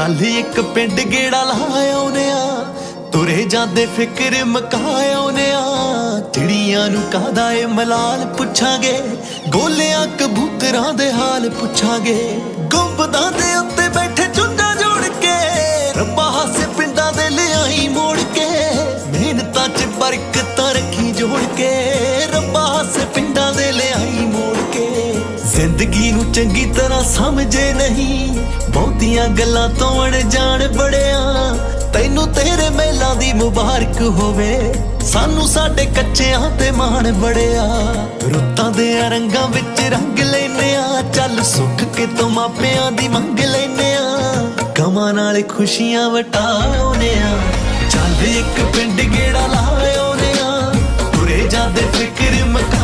ਚੱਲ ਇੱਕ ਪਿੰਡ ਗੇੜਾ ਲਾਇਓਨੇ ਆ। ਤੁਰੇ ਜਾਂਦੇ ਫਿਕਰ ਮਕਾਇਓਨੇ ਆ। ਚਿੜੀਆਂ ਨੂੰ ਕਾਹਦਾ ਏ ਮਲਾਲ ਪੁੱਛਾਂਗੇ? ਗੋਲਿਆਂ ਕਬੂਤਰਾਂ ਦੇ ਹਾਲ ਪੁੱਛਾਂਗੇ। ਗੁੰਬਦਾਂ ਦੇ ਉੱਤੇ ਬੈਠੇ ਚੁੰਝਾਂ ਜੋੜ ਕੇ। ਰੱਬਾ ਹਾਸੇ ਪਿੰਡਾਂ ਦੇ ਲਿਆਈ ਮੋੜ ਕੇ। ਮਿਹਨਤਾਂ 'ਚ ਬਰਕਤਾਂ ਰੱਖੀ ਜੋੜ ਕੇ। ਰੱਬਾ ਹਾਸੇ ਪਿੰਡਾਂ ਦੇ ਜ਼ਿੰਦਗੀ ਨੂੰ ਚੰਗੀ ਤਰ੍ਹਾਂ ਸਮਝੇ ਨਹੀਂ। ਬਹੁਤੀਆਂ ਗੱਲਾਂ ਤੋਂ ਅਣਜਾਣ ਬੜਿਆ। ਤੈਨੂੰ ਤੇਰੇ ਮੇਲਾਂ ਦੀ ਮੁਬਾਰਕ ਹੋਵੇ। ਸਾਨੂੰ ਸਾਡੇ ਕੱਚਿਆਂ ਤੇ ਮਾਣ ਬੜਿਆ। ਰੁੱਤਾਂ ਦੇ ਰੰਗਾਂ ਵਿੱਚ ਰੰਗ ਲੈਨੇ ਆ ਚੱਲ ਸੁੱਖ ਕੇ ਤੋਂ ਮਾਪਿਆਂ ਦੀ ਮੰਗ ਲੈਨੇ ਆ ਗਮਾਂ ਨਾਲ ਖੁਸ਼ੀਆਂ ਵਟਾਉਨੇ ਆ ਚੱਲ ਇੱਕ ਪਿੰਡ ਗੇੜਾ ਲਾਇਓਨੇ ਆ ਤੁਰੇ ਜਾਂਦੇ ਫਿਕਰ ਮਕਾ